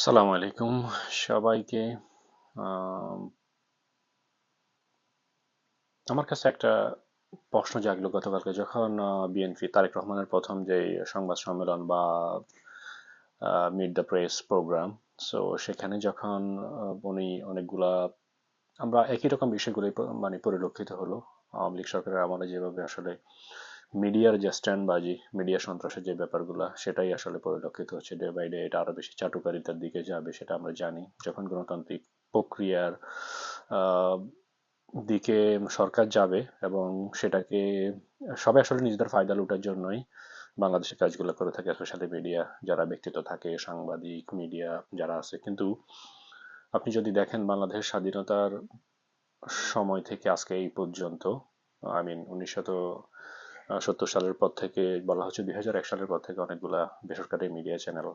আসসালামু আলাইকুম সবাইকে। আমার কাছে একটা প্রশ্ন জাগলো গতকালকে, যখন বিএনপি তারেক রহমানের প্রথম যে সংবাদ সম্মেলন বা meet the press program so সেখানে যখন উনি অনেকগুলা, আমরা একই রকম বিষয়গুলোই প- মানে পরিলক্ষিত হলো। আওয়ামী লীগ সরকারের আমলে যেভাবে আসলে মিডিয়ার যে স্ট্যান্ডবাজি, মিডিয়া সন্ত্রাসের যে ব্যাপারগুলো, সেটাই আসলে পরিলক্ষিত হচ্ছে ডে বাই ডে এটা আরও বেশি চাটুকারিতার দিকে যাবে, সেটা আমরা জানি। যখন গণতান্ত্রিক প্রক্রিয়ার দিকে সরকার যাবে এবং সেটাকে সবাই আসলে নিজেদের ফায়দা লুটার জন্যই বাংলাদেশের কাজগুলো করে থাকে স্পেশালি মিডিয়া যারা ব্যক্তিত্ব থাকে, সাংবাদিক মিডিয়া যারা আছে। কিন্তু আপনি যদি দেখেন বাংলাদেশ স্বাধীনতার সময় থেকে আজকে এই পর্যন্ত আই মিন উনিশশো সত্তর সালের পর থেকে, বলা হচ্ছে দুই হাজার এক সালের পর থেকে অনেকগুলা বেসরকারি মিডিয়া চ্যানেল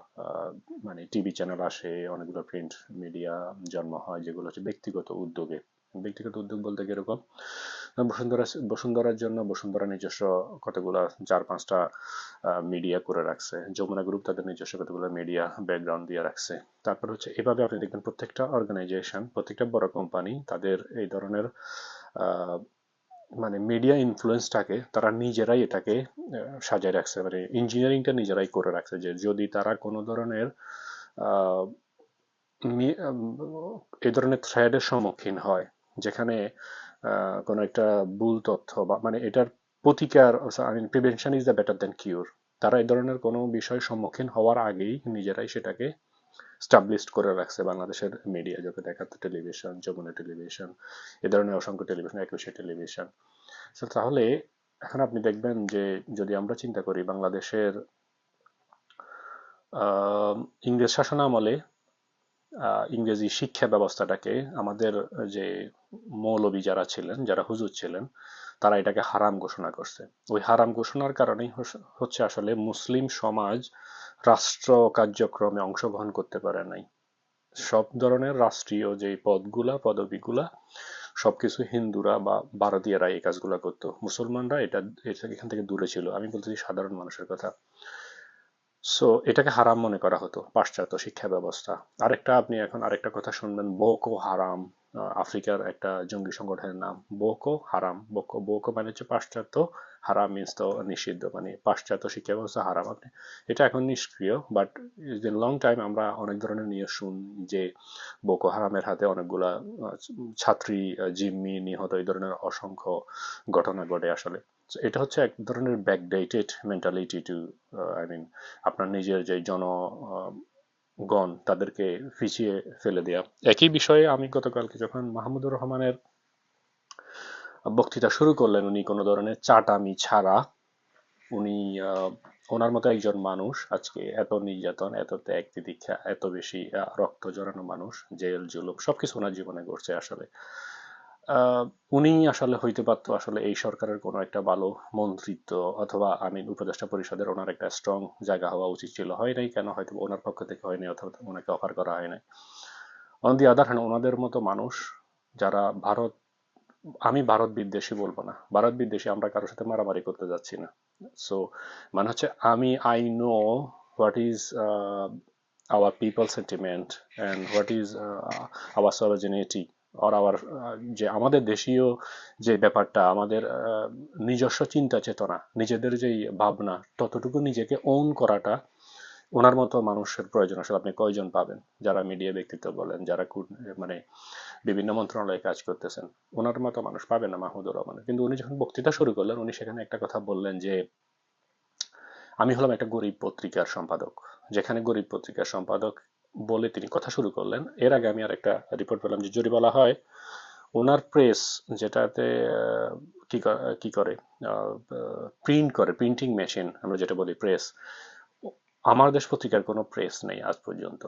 মানে টিভি চ্যানেল আসে, অনেকগুলো প্রিন্ট মিডিয়া জন্ম হয়, যেগুলো হচ্ছে ব্যক্তিগত উদ্যোগে। ব্যক্তিগত উদ্যোগ বলতে কীরকম? বসুন্ধরা, বসুন্ধরার জন্য বসুন্ধরা নিজস্ব কতগুলা চার, পাঁচটা মিডিয়া করে রাখছে। যমুনা গ্রুপ তাদের নিজস্ব কতগুলো মিডিয়া ব্যাকগ্রাউন্ড দিয়ে রাখছে। তারপর হচ্ছে, এভাবে আপনি দেখবেন প্রত্যেকটা অর্গানাইজেশন প্রত্যেকটা বড় কোম্পানি তাদের এই ধরনের মানে মিডিয়া ইনফ্লুয়েন্সটাকে তারা নিজেরাই এটাকে সাজায় রাখছে। মানে ইঞ্জিনিয়ারিংটা নিজেরাই করে রাখছে যে যদি তারা কোনো ধরনের এই ধরনের থ্রেডের সম্মুখীন হয়, যেখানে কোনো একটা ভুল তথ্য বা মানে এটার প্রতিকার I mean prevention is the better than cure তারা এই ধরনের কোনো বিষয় সম্মুখীন হওয়ার আগেই নিজেরাই সেটাকে স্টাবলিশড করে রাখছে বাংলাদেশের মিডিয়া, যত দেখাতে টেলিভিশন, যমুনা টেলিভিশন, এ ধরনের অসংখ্য টেলিভিশন, একুশে টেলিভিশন। তাহলে এখন আপনি দেখবেন যে যদি আমরা চিন্তা করি বাংলাদেশের ইংরেজ শাসন আমলে ইংরেজি শিক্ষা ব্যবস্থাটাকে আমাদের যে মৌলবি যারা ছিলেন, যারা হুজুর ছিলেন, তারা এটাকে হারাম ঘোষণা করছে। ওই হারাম ঘোষণার কারণেই হচ্ছে আসলে মুসলিম সমাজ রাষ্ট্র কার্যক্রমে অংশগ্রহণ করতে পারে নাই। সব ধরনের রাষ্ট্রীয় যে পদগুলা, পদবিগুলা, সবকিছু হিন্দুরা বা ভারতীয়রা এই কাজগুলা করতো। মুসলমানরা এটা এটা এখান থেকে দূরে ছিল। আমি বলতেছি সাধারণ মানুষের কথা। সো এটাকে হারাম মনে করা হতো, পাশ্চাত্য শিক্ষা ব্যবস্থা। আরেকটা, আপনি এখন আরেকটা কথা শুনবেন বোকো হারাম আফ্রিকার একটা জঙ্গি সংগঠনের নাম। বোকো হারাম বোকো বোকো মানে হচ্ছে পাশ্চাত্য হারাম মিন্স তো নিষিদ্ধ মানে পাশ্চাত্য শিক্ষা ব্যবস্থা হারাম আপনি। এটা এখন নিষ্ক্রিয় বাট ইন লং টাইম আমরা অনেক ধরনের নিয়ে শুন যে বোকো হারামের হাতে অনেকগুলা ছাত্রী জিম্মি নিহত, এই ধরনের অসংখ্য ঘটনা ঘটে আসলে। এটা হচ্ছে এক ধরনের backdated mentality to I mean আপনার নিজের যে জন গণ, তাদেরকে পিছিয়ে ফেলে দেয়া। একই বিষয়ে আমি গতকালকে যখন মাহমুদুর রহমানের বক্তৃতা শুরু করলেন উনি কোনো ধরনের চাটামি ছাড়া। উনি ওনার মতো একজন মানুষ, আজকে এত নির্যাতন, এত ত্যাগ তিতিক্ষা, এত বেশি রক্ত জড়ানো মানুষ, জেল, জুলুম, সবকিছু ওনার জীবনে ঘটছে আসলে। উনি আসলে হইতে পারতো আসলে এই সরকারের কোনো একটা ভালো মন্ত্রিত্ব অথবা আমি উপদেষ্টা পরিষদের ওনার একটা স্ট্রং জায়গা হওয়া উচিত ছিল। হয় নাই কেন? হয়তো ওনার পক্ষ থেকে হয়নি অথবা ওনাকে অফার করা হয় নাই। অন দি আদার হ্যান্ড ওনাদের মতো মানুষ যারা ভারত আমি ভারত বিদ্বেষী বলব না। ভারত বিদ্বেষী আমরা কারোর সাথে মারামারি করতে যাচ্ছি না। সো মানে হচ্ছে আমি I know what is our people sentiment and what is our sovereignty or our যে আমাদের দেশীয় যে ব্যাপারটা আমাদের আহ, নিজস্ব চিন্তা চেতনা নিজেদের যেই ভাবনা ততটুকু নিজেকে ওন করাটা ওনার মতো মানুষের প্রয়োজন। আসলে আপনি কয়জন পাবেন? যারা মিডিয়া ব্যক্তিত্ব বলেন, যারা মানে বিভিন্ন মন্ত্রণালয়ে কাজ করতেছেন, ওনার মতো মানুষ পাবেন না মাহমুদুর রহমান। কিন্তু উনি যখন বক্তৃতা শুরু করলেন, উনি সেখানে একটা কথা বললেন যে, আমি হলাম একটা গরিব পত্রিকার সম্পাদক। যেখানে গরিব পত্রিকার সম্পাদক বলে তিনি কথা শুরু করলেন, এর আগে আমি আর একটা রিপোর্ট পেলাম যে, যদি বলা হয়, ওনার প্রেস যেটাতে ক- কি করে? প্রিন্ট করে প্রিন্টিং মেশিন আমরা যেটা বলি প্রেস আমার দেশ পত্রিকার কোনো প্রেস নেই আজ পর্যন্ত।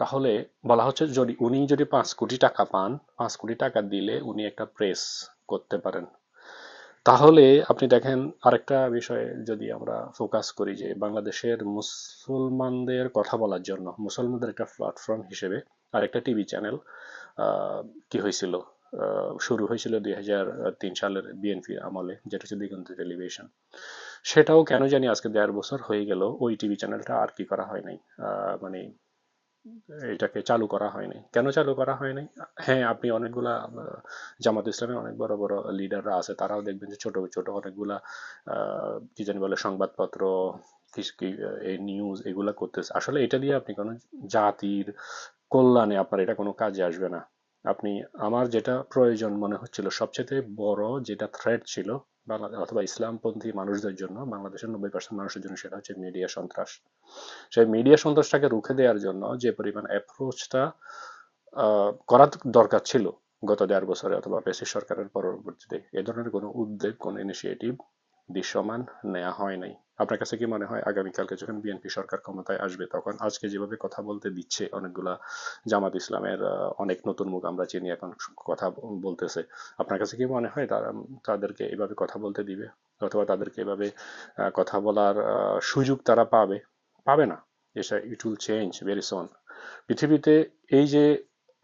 তাহলে বলা হচ্ছে যদি উনি যদি পাঁচ কোটি টাকা পান, পাঁচ কোটি টাকা দিলে উনি একটা প্রেস করতে পারেন। তাহলে আপনি দেখেন আরেকটা বিষয়ে যদি আমরা ফোকাস করি যে বাংলাদেশের মুসলমানদের কথা বলার জন্য, মুসলমানদের একটা প্ল্যাটফর্ম হিসেবে আরেকটা টিভি চ্যানেল কি হয়েছিল? শুরু হয়েছিল দুই হাজার তিন সালের বিএনপি আমলে, যেটা হচ্ছে দিগন্ত টেলিভিশন সেটাও কেন জানি আজকে দেড় বছর হয়ে গেল, ওই টিভি চ্যানেলটা আর কি করা হয় নাই। মানে এটাকে চালু করা হয়নি কেন চালু করা হয়নি হ্যাঁ আপনি অনেকগুলা জামাত ইসলামের অনেক বড় বড় লিডাররা আছে, তারাও দেখবেন যে ছোট ছোট অনেকগুলা কি জানি বলে, সংবাদপত্র নিউজ এগুলা করতেছে। আসলে এটা দিয়ে আপনি কোনো জাতির কল্যাণে আপনার এটা কোনো কাজে আসবে না। আপনি, আমার যেটা প্রয়োজন মনে হচ্ছিল, সবচেয়ে বড় যেটা থ্রেট ছিল বাংলাদেশ অথবা ইসলামপন্থী মানুষদের জন্য, বাংলাদেশের নব্বই পার্সেন্ট মানুষের জন্য সেটা হচ্ছে মিডিয়া সন্ত্রাস। সেই মিডিয়া সন্ত্রাসটাকে রুখে দেওয়ার জন্য যে পরিমাণ অ্যাপ্রোচটা করা দরকার ছিল গত দেড় বছরে অথবা পেশি সরকারের পরবর্তীতে, এ ধরনের কোনো উদ্যোগ, কোনো ইনিশিয়েটিভ দৃশ্যমান নেওয়া হয় নাই। আপনার কাছে কি মনে হয় আগামীকালকে যখন বিএনপি সরকার ক্ষমতায় আসবে, তখন আজকে যেভাবে কথা বলতে দিচ্ছে অনেকগুলা জামাত ইসলামের অনেক নতুন মুখ আমরা চিনি এখন কথা বলতেছে, আপনার কাছে কি মনে হয় তারা, তাদেরকে এভাবে কথা বলতে দিবে? অথবা তাদেরকে এভাবে কথা বলার সুযোগ তারা পাবে? পাবে না। এটা it will change very soon পৃথিবীতে এই যে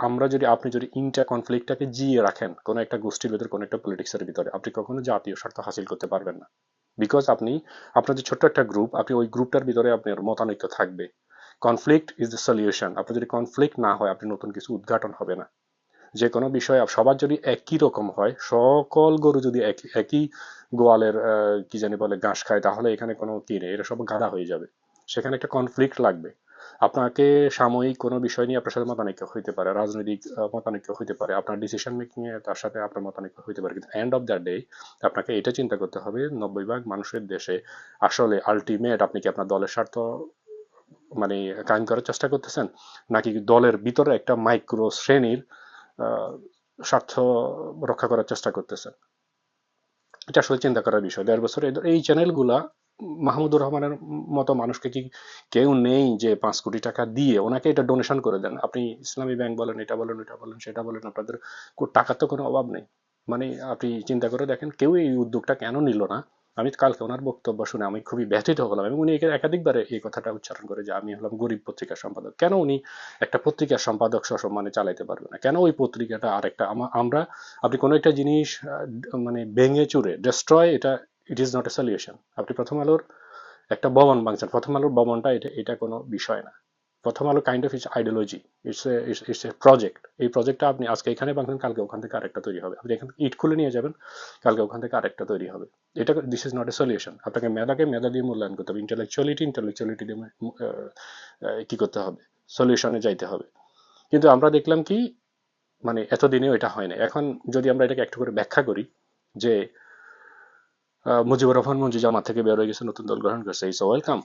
আমরা যদি, আপনি যদি ইন্টার কনফ্লিক্টটাকে জিয়ে রাখেন, কোনো একটা গোষ্ঠীর ভিতরে, কোনো একটা পলিটিক্সের ভিতরে, আপনি কখনো জাতীয় স্বার্থ হাসিল করতে পারবেন না। বিকজ আপনি, আপনার যে ছোট্ট একটা গ্রুপ আপনি ওই গ্রুপটার ভিতরে আপনার মতানৈক্য থাকবে। কনফ্লিক্ট ইজ দ্য সলিউশন আপনার যদি কনফ্লিক্ট না হয়, আপনি নতুন কিছু উদ্ঘাটন হবে না। যে কোনো বিষয়ে সবার যদি একই রকম হয়, সকল গরু যদি একই গোয়ালের কি জানি বলে, ঘাস খায়, তাহলে এখানে কোনো কি নেই এটা সব গাদা হয়ে যাবে। সেখানে একটা কনফ্লিক্ট লাগবে। আপনাকে সাময়িক কোনো বিষয় নিয়ে আপনার সাথে মতানৈক্য হইতে পারে, রাজনৈতিক মতানৈক্য হইতে পারে, আপনার ডিসিশন মেকিং এ তার সাথে আপনার মতানৈক্য হইতে পারে। কিন্তু এন্ড অফ দ্য ডে আপনাকে এটা চিন্তা করতে হবে, নব্বই ভাগ মানুষের দেশে আসলে আলটিমেট আপনি কি আপনার দলের স্বার্থ মানে কায়েম করার চেষ্টা করতেছেন? নাকি দলের ভিতরে একটা মাইক্রো শ্রেণির স্বার্থ রক্ষা করার চেষ্টা করতেছেন? এটা আসলে চিন্তা করার বিষয়। দেড় বছর এই চ্যানেলগুলা মাহমুদুর রহমানের মতো মানুষকে কি কেউ নেই যে পাঁচ কোটি টাকা দিয়ে ওনাকে এটা ডোনেশন করে দেন? আপনি ইসলামী ব্যাংক বলেন, এটা বলেন এটা বলেন, সেটা বলেন, আপনাদের টাকার তো কোনো অভাব নেই। মানে আপনি চিন্তা করে দেখেন, কেউ এই উদ্যোগটা কেন নিল না? আমি কালকে ওনার বক্তব্য শুনে আমি খুবই ব্যথিত হলাম এবং উনি একে- একাধিকবার এই কথাটা উচ্চারণ করে যে আমি হলাম গরিব পত্রিকার সম্পাদক। কেন উনি একটা পত্রিকার সম্পাদক সসম্মানে চালাইতে পারবে না? কেন ওই পত্রিকাটা আরেকটা আমা- আমরা আপনি কোনো একটা জিনিস মানে ভেঙে চুরে ডেস্ট্রয় এটা it is not a solution আপনি প্রথম আলোর একটা ভবন ভাঙছেন প্রথম আলোর ভবনটা এটা এটা কোনো বিষয় না। প্রথম আলো kind of it's ideology it's a project এই প্রজেক্টটা আপনি আজকে এখানে ভাঙছেন কালকে ওখান থেকে আরেকটা তৈরি হবে। আপনি এখান ইট খুলে নিয়ে যাবেন, কালকে ওখান থেকে আরেকটা তৈরি হবে। এটা this is not a solution আপনাকে মেধাকে মেধা দিয়ে মূল্যায়ন করতে হবে। ইন্টেলেকচুয়ালিটি ইন্টেলেকচুয়ালিটি দিয়ে কি করতে হবে? সলিউশনে যাইতে হবে। কিন্তু আমরা দেখলাম কি মানে এতদিনেও এটা হয় না এখন যদি আমরা এটাকে একটু করে ব্যাখ্যা করি যে মুজিবুর রহমান মঞ্জু জামাত থেকে বের হয়ে গেছে, নতুন দল গ্রহণ করছে। ইটস ওয়েলকাম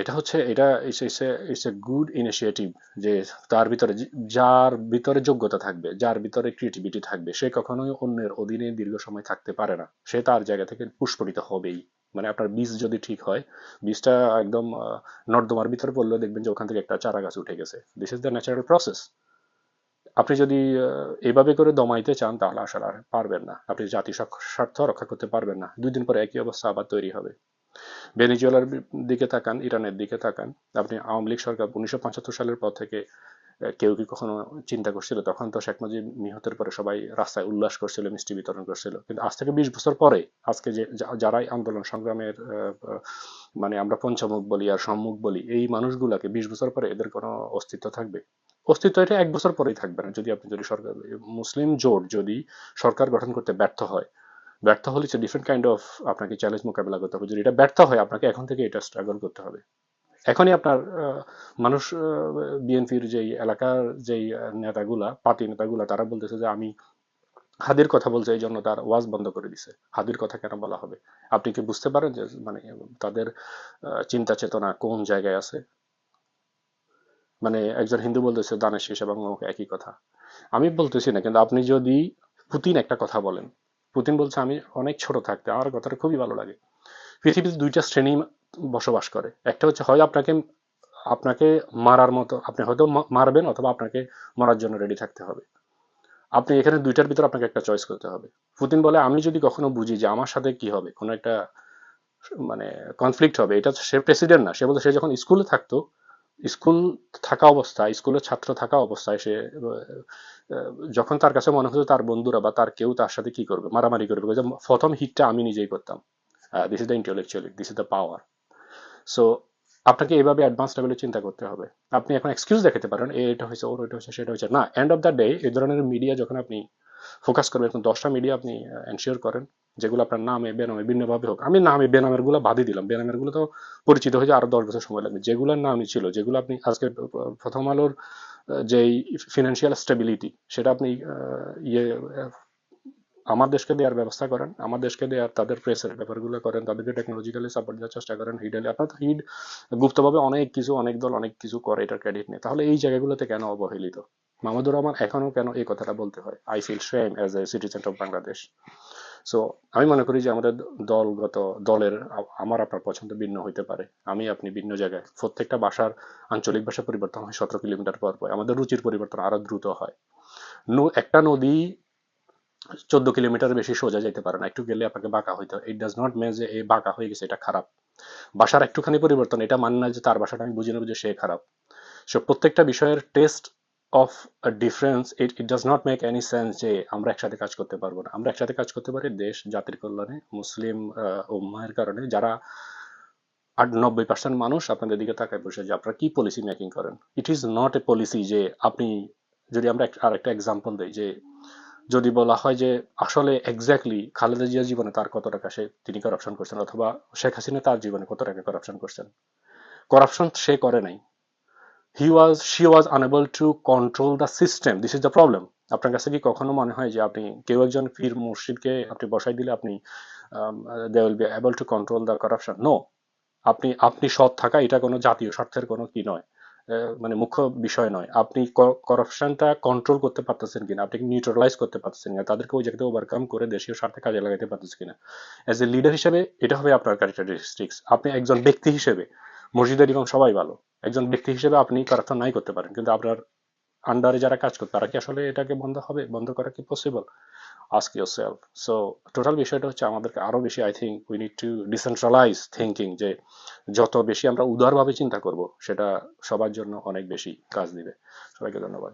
এটা হচ্ছে, এটা ইটস এ গুড ইনিশিয়েটিভ যে তার ভিতরে যার ভিতরে যোগ্যতা থাকবে, যার ভিতরে ক্রিয়েটিভিটি থাকবে, সে কখনোই অন্যের অধীনে দীর্ঘ সময় থাকতে পারে না। সে তার জায়গা থেকে পুষ্পরিত হবেই। মানে আপনার বীজ যদি ঠিক হয়, বীজটা একদম নর্দমার ভিতরে পড়লে দেখবেন যে ওখান থেকে একটা চারা গাছ উঠে গেছে। This is the natural process আপনি যদি এভাবে করে দমাইতে চান, তাহলে আসলে আর পারবেন না। আপনি জাতি স্বার্থ রক্ষা করতে পারবেন না, দুই দিন পরে একই অবস্থা আবার তৈরি হবে। ভেনিজুয়েলার দিকে তাকান, ইরানের দিকে তাকান। আপনি আওয়ামী লীগ সরকার উনিশশো পঁচাত্তর সালের পর থেকে কেউ কি কখনো চিন্তা করছিল? তখন তো শেখ মুজিব নিহতের পরে সবাই রাস্তায় উল্লাস করছিল, মিষ্টি বিতরণ করছিল। কিন্তু আজ থেকে বিশ বছর পরে, আজকে যে যারাই আন্দোলন সংগ্রামের মানে আমরা পঞ্চমুখ বলি আর সম্মুখ বলি, এই মানুষগুলাকে বিশ বছর পরে এদের কোনো অস্তিত্ব থাকবে? অস্তিত্ব এটা এক বছর পরেই থাকবে না, যদি আপনি যদি সরকার, মুসলিম জোট যদি সরকার গঠন করতে ব্যর্থ হয়, ব্যর্থ হলে ডিফারেন্ট কাইন্ড অফ আপনাকে চ্যালেঞ্জ মোকাবেলা করতে হবে। যদি এটা ব্যর্থ হয়, আপনাকে এখন থেকে এটা স্ট্রাগল করতে হবে। এখনই আপনার মানুষ বিএনপির যেই এলাকার যেই নেতাগুলা পার্টি নেতাগুলা, তারা বলতেছে যে আমি হাদির কথা বলছে এই জন্য তার ওয়াজ বন্ধ করে দিছে। হাদির কথা কেন বলা হবে? আপনি কি বুঝতে পারেন যে মানে তাদের চিন্তা চেতনা কোন জায়গায় আছে? মানে একজন হিন্দু বলতেছে, দানের শেষ এবং অমুক একই কথা। আমি বলতেছি না, কিন্তু আপনি যদি পুতিন একটা কথা বলেন, পুতিন বলছে, আমি অনেক ছোট থাকতে, আমার কথাটা খুবই ভালো লাগে। পৃথিবীতে দুইটা শ্রেণি বসবাস করে। একটা হচ্ছে, হয় আপনাকে আপনাকে মারার মতো, আপনি হয়তো মারবেন অথবা আপনাকে মারার জন্য রেডি থাকতে হবে। আপনি এখানে দুইটার ভিতর আপনাকে একটা চয়েস করতে হবে। পুতিন বলে, আমি যদি কখনো বুঝি যে আমার সাথে কি হবে, কোনো একটা মানে কনফ্লিক্ট হবে, এটা সে প্রেসিডেন্ট না, সে বলতে সে যখন স্কুলে থাকতো স্কুল থাকা অবস্থায়, স্কুলের ছাত্র থাকা অবস্থায় সে যখন তার কাছে মনে হতো তার বন্ধুরা বা তার কেউ তার সাথে কি করবে, মারামারি করবে প্রথম হিটটা আমি নিজেই করতাম। This is the intellectually this is the power so আপনাকে এইভাবে অ্যাডভান্স লেভেলে চিন্তা করতে হবে। আপনি এখন এক্সকিউজ দেখাতে পারেন, "এ এটা হয়েছে, ওর ওইটা হয়েছে, সেটা হয়েছে। না এন্ড অফ দ্য ডে এই ধরনের মিডিয়া যখন আপনি ফোকাস করবেন এখন দশটা মিডিয়া আপনি এনশিওর করেন, যেগুলো আপনার নামে বেনামে, ভিন্নভাবে হোক। আমি নামে বেনামেরগুলো বাদই দিলাম। বেনামেরগুলো তো পরিচিত হয়ে আরও দশ বছর সময় লাগবে। যেগুলোর নামই ছিল, যেগুলো আপনি আজকে প্রথম আলোর যেই ফিনান্সিয়াল স্টেবিলিটি সেটা আপনি ইয়ে আমার দেশকে দেওয়ার ব্যবস্থা করেন, আমার দেশকে দেওয়ার তাদের প্রেসের ব্যাপারগুলো করেন, তাদেরকে টেকনোলজিক্যালি সাপোর্ট দেওয়ার চেষ্টা করেন। হিডালি তো হিড গুপ্তভাবে অনেক কিছু, অনেক দল অনেক কিছু করে এটার ক্রেডিট নেই তাহলে এই জায়গাগুলোতে কেন অবহেলিত? মাহমুদুর রহমান এখনও কেন এই কথাটা বলতে হয়? I feel shame as a citizen of Bangladesh so আমি মনে করি যে আমাদের দলগত, দলের, আমার আপনার পছন্দ ভিন্ন হইতে পারে। আমি আপনি ভিন্ন জায়গায়। প্রত্যেকটা ভাষার আঞ্চলিক ভাষা পরিবর্তন হয় সতেরো কিলোমিটার পর পর। আমাদের রুচির পরিবর্তন আরও দ্রুত হয়। ন- একটা নদী চোদ্দ কিলোমিটার বেশি সোজা যেতে পারে না। একটু গেলে আপনাকে বাঁকা হইতে হয়। ইট ডাজ নট মিন যে এই বাঁকা হয়ে গেছে, এটা খারাপ। ভাষার একটুখানি পরিবর্তন, এটা মানে না যে তার ভাষাটা আমি বুঝি না বুঝে সে খারাপ। সো প্রত্যেকটা বিষয়ের test of difference it it does not make any sense যে আমরা একসাথে কাজ করতে পারব না। আমরা একসাথে কাজ করতে পারি দেশ, জাতির কল্যাণে, মুসলিম উম্মাহের কারণে। যারা আট, নব্বই পার্সেন্ট মানুষ আপনাদের দিকে তাকায় বসে যে আপনারা কি পলিসি মেকিং করেন? It is not a policy যে আপনি, যদি আমরা আরেকটা এক্সাম্পল দিই যে যদি বলা হয় যে আসলে এক্স্যাক্টলি খালেদা জিয়ার জীবনে তার কত টাকা সে, তিনি করাপশন করছেন? অথবা শেখ হাসিনা তার জীবনে কত টাকা করাপশন করছেন? করাপশন সে করে নাই। He was she was unable to control the system this is the problem আপনার কাছে কি কখনো মনে হয় যে আপনি কেউ একজন পীর মুর্শিদকে আপনি বসাই দিলে আপনি they will be able to control the corruption no আপনি আপনি সৎ থাকা এটা কোনো জাতীয় স্বার্থের কোনো কি নয়। মানে মুখ্য বিষয় নয়। আপনি করাপশনটা কন্ট্রোল করতে পারতেছেন কিনা, আপনি নিউট্রালাইজ করতে পারতেছেন কিনা, তাদেরকে ওই জায়গাতে ওভারকাম করে দেশীয় স্বার্থে কাজে লাগাতে পারতেছেন কিনা। অ্যাজ এ লিডার হিসেবে এটা হবে আপনার ক্যারেক্টারিস্টিক্স আপনি একজন ব্যক্তি হিসেবে, মসজিদের ইমাম সবাই ভালো। একজন ব্যক্তি হিসেবে আপনি করাপশন নাই করতে পারেন, কিন্তু আপনার আন্ডারে যারা কাজ করতে, তারা কি আসলে এটাকে বন্ধ হবে? বন্ধ করা কি possible ask your self so total বিষয়টা হচ্ছে আমাদেরকে আরও বেশি I think we need to decentralise thinking যে যত বেশি আমরা উদারভাবে চিন্তা করব, সেটা সবার জন্য অনেক বেশি কাজ দিবে। সবাইকে ধন্যবাদ।